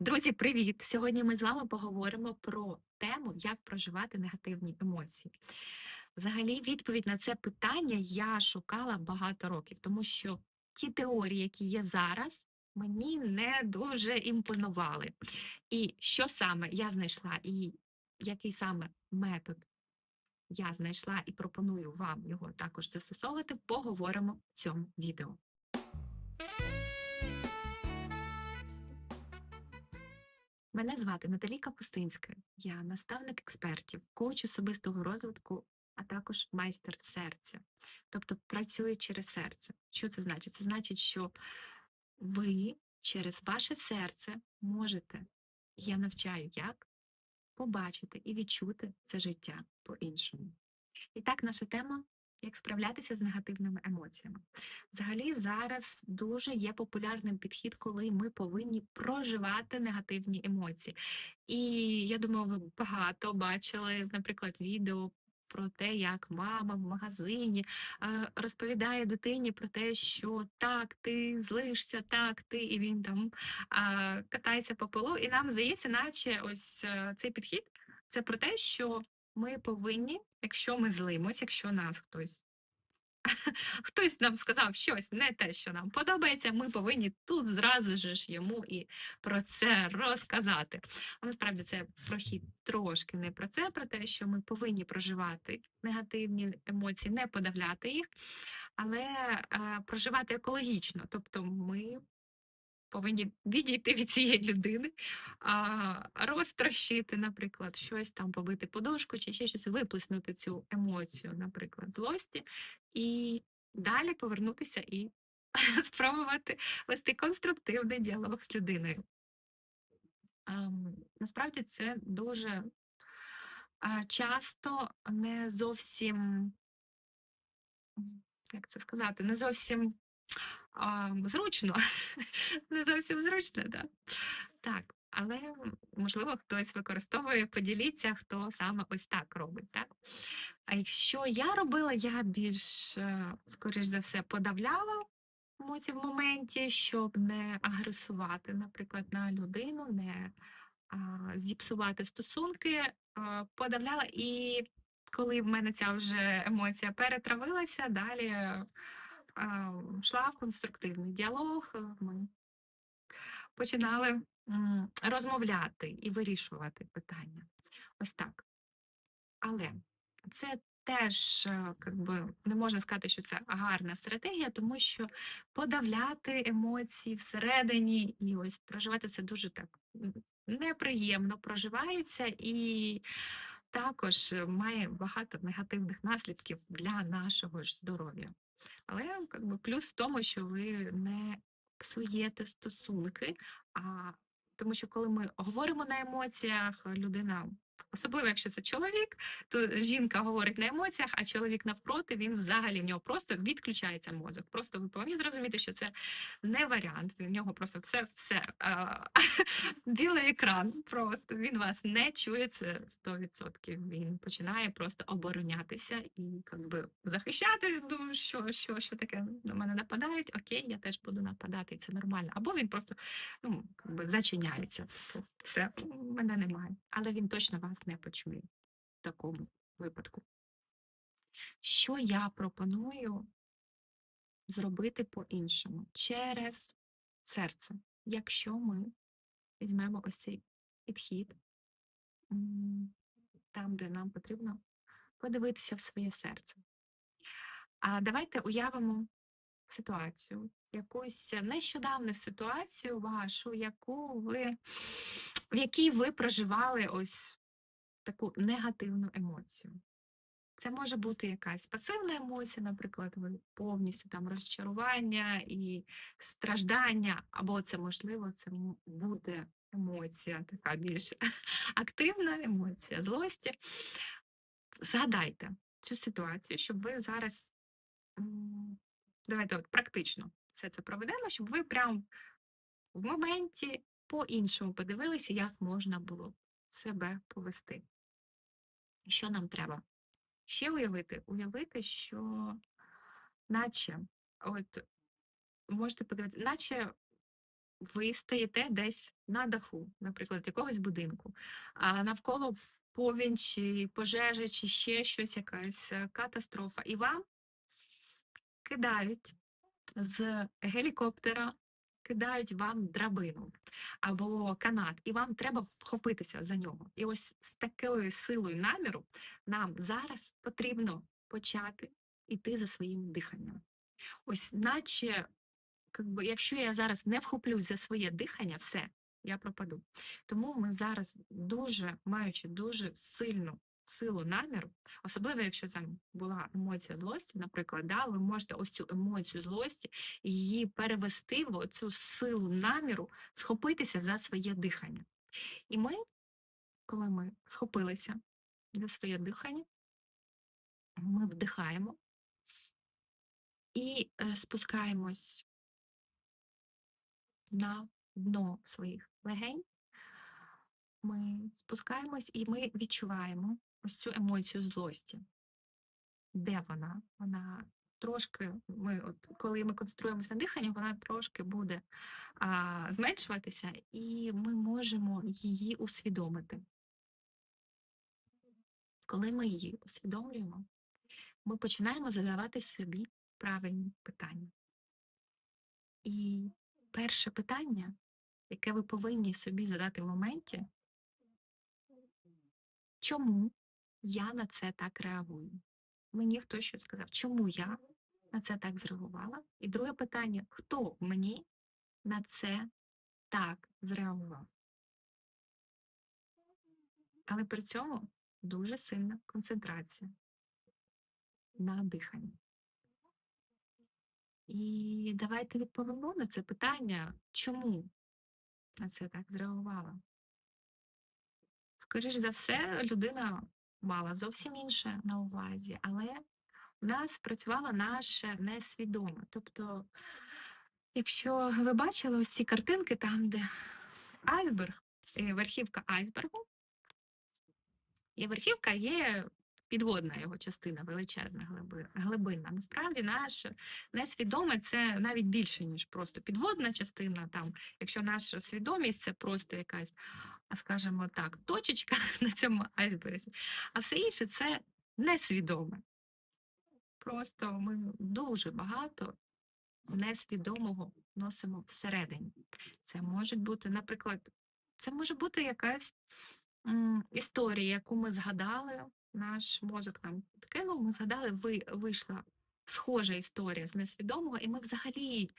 Друзі, привіт! Сьогодні ми з вами поговоримо про тему, як проживати негативні емоції. Взагалі, відповідь на це питання я шукала багато років, тому що ті теорії, які є зараз, мені не дуже імпонували. І що саме я знайшла, і який саме метод я знайшла і пропоную вам його також застосовувати, поговоримо в цьому відео. Мене звати Наталі Капустинська. Я наставник експертів, коуч особистого розвитку, а також майстер серця. Тобто працюю через серце. Що це значить? Це значить, що ви через ваше серце можете, я навчаю, як побачити і відчути це життя по-іншому. І так, наша тема як справлятися з негативними емоціями. Взагалі, зараз дуже є популярним підхід, коли ми повинні проживати негативні емоції. І я думаю, ви багато бачили, наприклад, відео. Про те, як мама в магазині е, розповідає дитині про те, що так, ти злишся, так, ти, і він там катається по полу. І нам здається, наче ось е, цей підхід це про те, що ми повинні, якщо ми злимось, якщо нас хтось хтось нам сказав щось не те, що нам подобається, ми повинні тут зразу ж йому і про це розказати. А насправді це прохід трошки не про це, про те, що ми повинні проживати негативні емоції, не подавляти їх, але е, проживати екологічно. Тобто ми повинні відійти від цієї людини, а, розтрощити, наприклад, щось там побити подушку чи ще щось, виплеснути цю емоцію, наприклад, злості, і далі повернутися і спробувати вести конструктивний діалог з людиною. Ем, насправді це дуже а, часто не зовсім, як це сказати, не зовсім а, зручно, не зовсім зручно, да. Так, але можливо хтось використовує, поділіться, хто саме ось так робить. Так? А якщо я робила, я більш, е, скоріш за все, подавляла емоції в моменті, щоб не агресувати, наприклад, на людину, не а, зіпсувати стосунки, а, подавляла. І коли в мене ця вже емоція перетравилася, далі йшла в конструктивний діалог. Ми починали розмовляти і вирішувати питання. Ось так. Але це теж е, би, не можна сказати, що це гарна стратегія, тому що подавляти емоції всередині і ось проживати це дуже так неприємно проживається і також має багато негативних наслідків для нашого ж здоров'я. Але как би, плюс в тому, що ви не псуєте стосунки, а тому що коли ми говоримо на емоціях, людина, особливо якщо це чоловік, то жінка говорить на емоціях, а чоловік навпроти, він взагалі в нього просто відключається мозок. Просто ви повинні зрозуміти, що це не варіант. В нього просто все, все білий екран. Просто він вас не чує. Це 100%. Він починає просто оборонятися і якби захищатись. Думаю, що, що, що таке на мене нападають. Окей, я теж буду нападати, і це нормально. Або він просто ну, якби зачиняється. Типу, Все, мене немає. Але він точно вас не почує в такому випадку. Що я пропоную зробити по-іншому? Через серце. Якщо ми візьмемо ось цей підхід, там, де нам потрібно подивитися в своє серце. А давайте уявимо ситуацію, якусь нещодавну ситуацію вашу, яку ви, в якій ви проживали ось таку негативну емоцію. Це може бути якась пасивна емоція, наприклад, ви повністю там розчарування і страждання, або це можливо, це буде емоція, така більш активна емоція злості. Згадайте цю ситуацію, щоб ви зараз давайте от практично все це проведемо, щоб ви прям в моменті по-іншому подивилися, як можна було себе повести. Що нам треба? Ще уявити, уявити, що наче, от можете подивитися, наче ви стоїте десь на даху, наприклад, якогось будинку, а навколо повінь чи пожежа, чи ще щось, якась е, катастрофа, і вам кидають з гелікоптера, кидають вам драбину або канат, і вам треба вхопитися за нього. І ось з такою силою наміру нам зараз потрібно почати йти за своїм диханням. Ось, наче якщо я зараз не вхоплюсь за своє дихання, все, я пропаду. Тому ми зараз дуже, маючи дуже сильну силу наміру, особливо якщо там була емоція злості, наприклад, да, ви можете ось цю емоцію злості її перевести в цю силу наміру, схопитися за своє дихання. І ми, коли ми схопилися за своє дихання, ми вдихаємо і е, спускаємось на дно своїх легень. Ми спускаємось і ми відчуваємо ось цю емоцію злості. Де вона? Вона трошки, ми, от, коли ми концентруємося на диханні, вона трошки буде а, зменшуватися, і ми можемо її усвідомити. Коли ми її усвідомлюємо, ми починаємо задавати собі правильні питання. І перше питання, яке ви повинні собі задати в моменті, чому я на це так реагую? Мені хтось щось сказав, чому я на це так зреагувала? І друге питання: хто мені на це так зреагував? Але при цьому дуже сильна концентрація на диханні. І давайте відповімо на це питання, чому на це так зреагувала. Скоріш за все, людина мала зовсім інше на увазі, але в нас працювало наше несвідоме. Тобто, якщо ви бачили ось ці картинки, там, де айсберг, е, верхівка айсбергу, і верхівка є підводна його частина, величезна глиби- глибинна. Насправді наше несвідоме це навіть більше, ніж просто підводна частина. Там, якщо наша свідомість це просто якась, скажімо так, точечка на цьому айсберзі, а все інше це несвідоме. Просто ми дуже багато несвідомого носимо всередині. Це може бути, наприклад, це може бути якась історія, яку ми згадали, наш мозок нам підкинув, ми згадали, ви, вийшла схожа історія з несвідомого, і ми взагалі,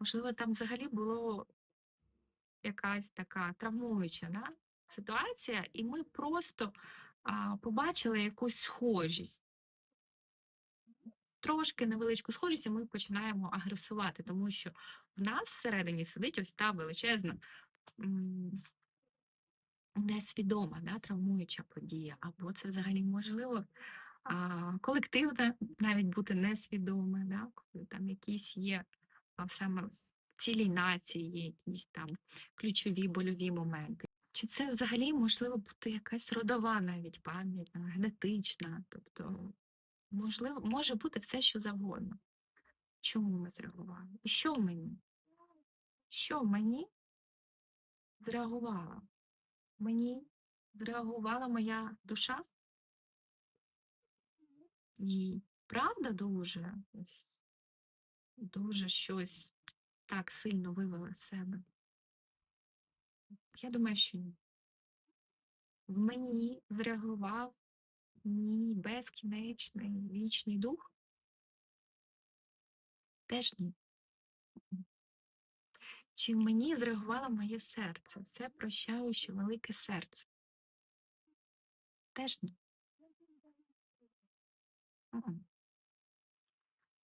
можливо, там взагалі було якась така травмуюча да, ситуація, і ми просто а, побачили якусь схожість. Трошки невеличку схожість, і ми починаємо агресувати, тому що в нас всередині сидить ось та величезна несвідома, да, травмуюча подія, або це взагалі можливо а, колективне, навіть бути несвідоме, да, коли там якісь є саме цілій нації, є якісь там ключові больові моменти. Чи це взагалі можливо бути якась родова навіть пам'ять, генетична, тобто можливо, може бути все, що завгодно. Чому ми зреагували? І що в мені? Що в мені зреагувало? Мені зреагувала моя душа, і правда дуже, дуже щось так сильно вивела з себе. Я думаю, що ні. В мені зреагував мій безкінечний вічний дух. Теж ні. Чи в мені зреагувало моє серце, все прощаюче велике серце? Теж ні.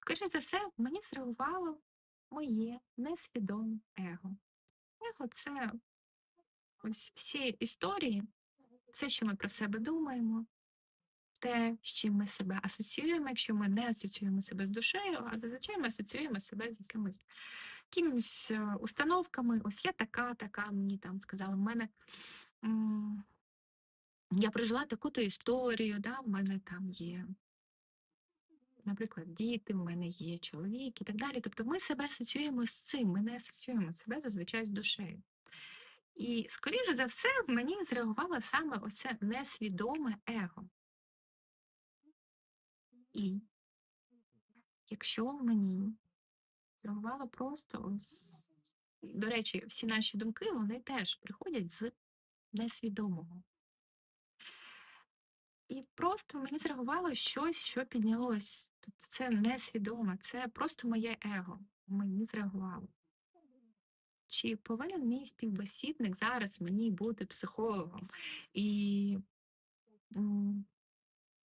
Скоріше за все, мені зреагувало моє несвідоме его. Его це ось всі історії, все, що ми про себе думаємо, те, з чим ми себе асоціюємо, якщо ми не асоціюємо себе з душею, а зазвичай ми асоціюємо себе з якимось якимись е, установками. Ось я така, така, мені там сказали, в мене я прожила таку-то історію, да, в мене там є наприклад, діти, в мене є чоловік і так далі. Тобто ми себе асоціюємо з цим, ми не асоціюємо себе зазвичай з душею. І, скоріше за все, в мені зреагувало саме оце несвідоме его. І якщо в мені зреагувало просто ось, до речі, всі наші думки, вони теж приходять з несвідомого. І просто мені зреагувало щось, що піднялось. Тобто це несвідоме, це просто моє его. Мені зреагувало. Чи повинен мій співбесідник зараз мені бути психологом і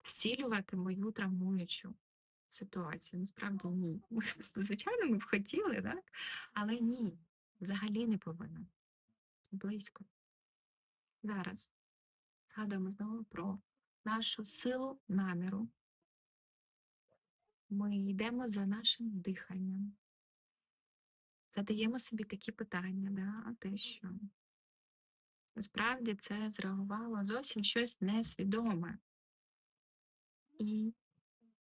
зцілювати мою травмуючу ситуацію? Насправді ні. Звичайно, ми б хотіли, так? але ні, взагалі не повинен. Близько. Зараз згадуємо знову про нашу силу наміру. Ми йдемо за нашим диханням. Задаємо собі такі питання, да, те, що насправді це зреагувало зовсім щось несвідоме. І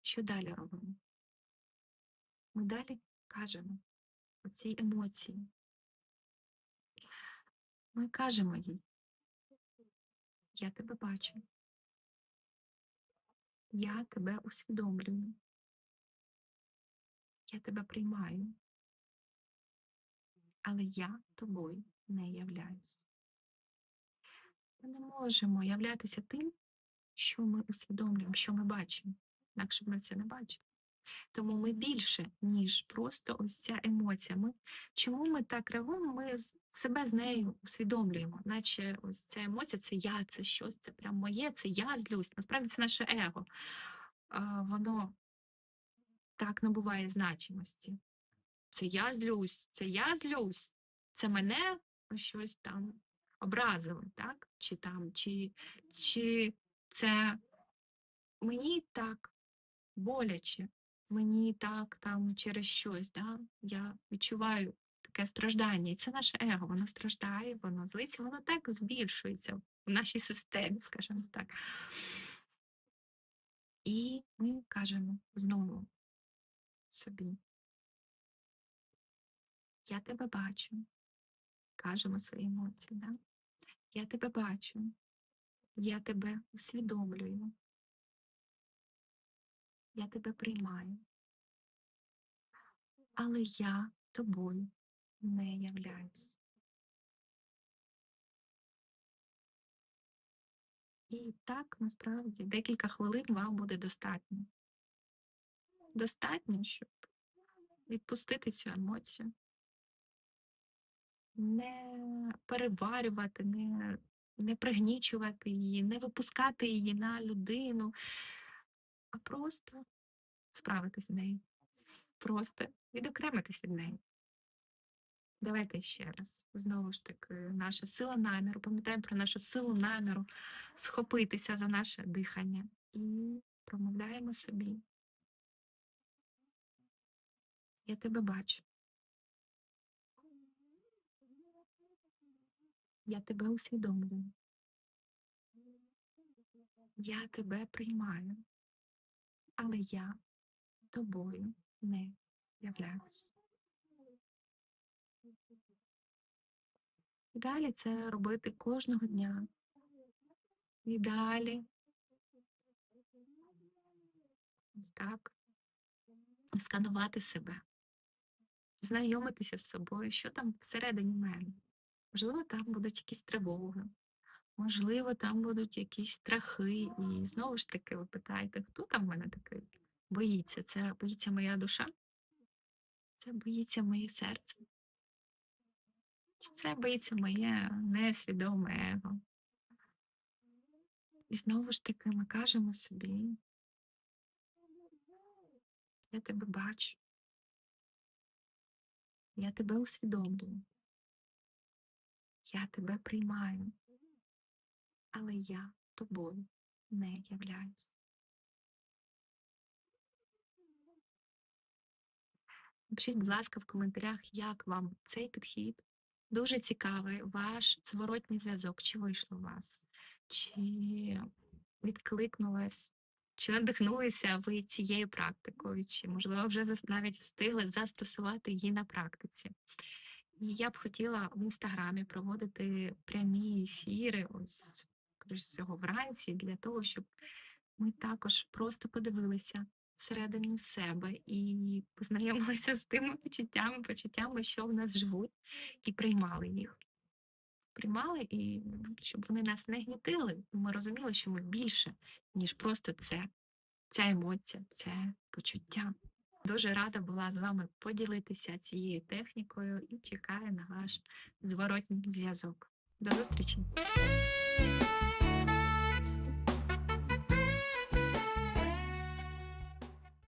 що далі робимо? Ми далі кажемо оцій емоції. Ми кажемо їй, я тебе бачу. Я тебе усвідомлюю. Я тебе приймаю. Але я тобою не являюсь. Ми не можемо являтися тим, що ми усвідомлюємо, що ми бачимо. Інакше б ми це не бачили. Тому ми більше, ніж просто ось ця емоція. Ми, чому ми так реагуємо? Ми себе з нею усвідомлюємо, наче ось ця емоція це я, це щось, це прям моє, це я злюсь. Насправді це наше его. Воно так набуває значимості. Це я злюсь, це я злюсь, це мене щось там образили, так? Чи там, чи, чи це мені так боляче, мені так там через щось, да? я відчуваю таке страждання. І це наше его, воно страждає, воно злиться, воно так збільшується в нашій системі, скажімо так. І ми кажемо знову собі. Я тебе бачу. Кажемо свої емоції, да? Я тебе бачу. Я тебе усвідомлюю. Я тебе приймаю. Але я тобою не являюсь. І так, насправді, декілька хвилин вам буде достатньо. Достатньо, щоб відпустити цю емоцію, не переварювати, не, не пригнічувати її, не випускати її на людину, а просто справитись з нею. Просто відокремитись від неї. Давайте ще раз. Знову ж таки, наша сила наміру. Пам'ятаємо про нашу силу наміру схопитися за наше дихання і промовляємо собі. Я тебе бачу. Я тебе усвідомлюю. Я тебе приймаю, але я тобою не являюсь. Далі це робити кожного дня. І далі. Ось так. Сканувати себе, знайомитися з собою, що там всередині мене. Можливо, там будуть якісь тривоги, можливо, там будуть якісь страхи. І знову ж таки, ви питаєте, хто там в мене такий боїться? Це боїться моя душа? Це боїться моє серце? Це боїться моє несвідоме его? І знову ж таки ми кажемо собі, я тебе бачу, я тебе усвідомлюю, я тебе приймаю, але я тобою не являюсь. Напишіть, будь ласка, в коментарях, як вам цей підхід. Дуже цікавий ваш зворотній зв'язок, чи вийшло у вас, чи відкликнулось, Чи надихнулися ви цією практикою, чи, можливо, вже навіть встигли застосувати її на практиці? І я б хотіла в "Інстаграмі" проводити прямі ефіри, ось, скоріш всього, вранці для того, щоб ми також просто подивилися всередину себе і познайомилися з тими почуттями почуттями, що в нас живуть, і приймали їх. Приймали, і щоб вони нас не гнітили, ми розуміли, що ми більше, ніж просто це, ця емоція, це почуття. Дуже рада була з вами поділитися цією технікою і чекаю на ваш зворотній зв'язок. До зустрічі!